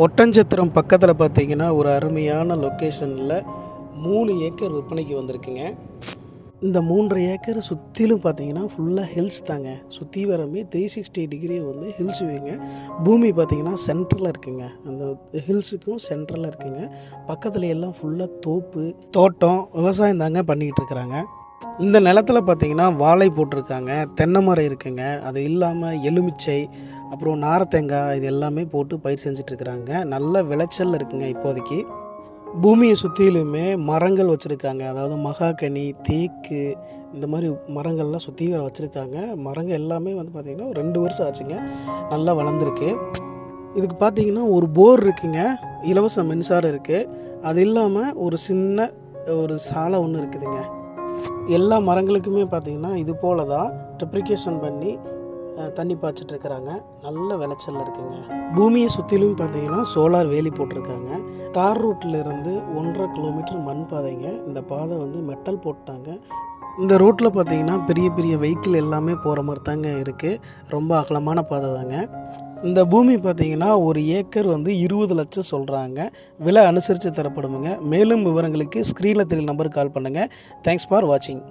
ஒட்டஞ்சத்திரம் பக்கத்தில் பார்த்தீங்கன்னா ஒரு அருமையான லொக்கேஷனில் மூணு ஏக்கர் விற்பனைக்கு வந்திருக்குங்க. இந்த மூன்றரை ஏக்கர் சுற்றிலும் பார்த்தீங்கன்னா ஃபுல்லாக ஹில்ஸ் தாங்க. சுற்றி வரமே த்ரீ சிக்ஸ்டி டிகிரி வந்து ஹில்ஸ் வைங்க பூமி பார்த்தீங்கன்னா சென்ட்ரலில் இருக்குங்க. அந்த ஹில்ஸுக்கும் சென்டரில் இருக்குங்க. பக்கத்துல எல்லாம் ஃபுல்லாக தோப்பு தோட்டம் விவசாயம் தாங்க பண்ணிக்கிட்டு இருக்கிறாங்க. இந்த நிலத்துல பார்த்தீங்கன்னா வாழை போட்டிருக்காங்க. தென்னை மரம் இருக்குங்க. அது இல்லாமல் எலுமிச்சை அப்புறம் நாரத்தேங்காய் இது எல்லாமே போட்டு பயிர் செஞ்சிட்ருக்குறாங்க. நல்ல விளைச்சல் இருக்குங்க இப்போதைக்கு. பூமியை சுற்றிலுமே மரங்கள் வச்சுருக்காங்க. அதாவது மகாகனி தேக்கு இந்த மாதிரி மரங்கள்லாம் சுற்றி வச்சுருக்காங்க. மரங்கள் எல்லாமே வந்து பார்த்திங்கன்னா ரெண்டு வருஷம் ஆச்சுங்க. நல்லா வளர்ந்துருக்கு. இதுக்கு பார்த்தீங்கன்னா ஒரு போர் இருக்குங்க. இலவச மின்சாரம் இருக்குது அது இல்லாமல் ஒரு சின்ன ஒரு சாலை ஒன்று இருக்குதுங்க. எல்லா மரங்களுக்குமே பார்த்திங்கன்னா இது போல தான் ட்ரிப்ளிகேஷன் பண்ணி தண்ணி பாய்ச்சிட்டு இருக்கிறாங்க நல்ல விளைச்சல் இருக்குங்க. பூமியை சுற்றிலும் பார்த்தீங்கன்னா சோலார் வேலி போட்டிருக்காங்க. தார் ரூட்டில் இருந்து ஒன்றரை கிலோமீட்டர் மண் பாதைங்க இந்த பாதை வந்து மெட்டல் போட்டாங்க. இந்த ரோட்டில் பார்த்தீங்கன்னா பெரிய பெரிய வெஹிக்கிள் எல்லாமே போகிற மாதிரி தாங்க இருக்குது ரொம்ப அகலமான பாதை தாங்க. இந்த பூமி பார்த்தீங்கன்னா ஒரு ஏக்கர் வந்து இருபது லட்சம் சொல்கிறாங்க விலை அனுசரித்து தரப்படுமுங்க. மேலும் விவரங்களுக்கு ஸ்க்ரீனில் தெரியல நம்பருக்கு கால் பண்ணுங்கள் தேங்க்ஸ் ஃபார் வாட்சிங்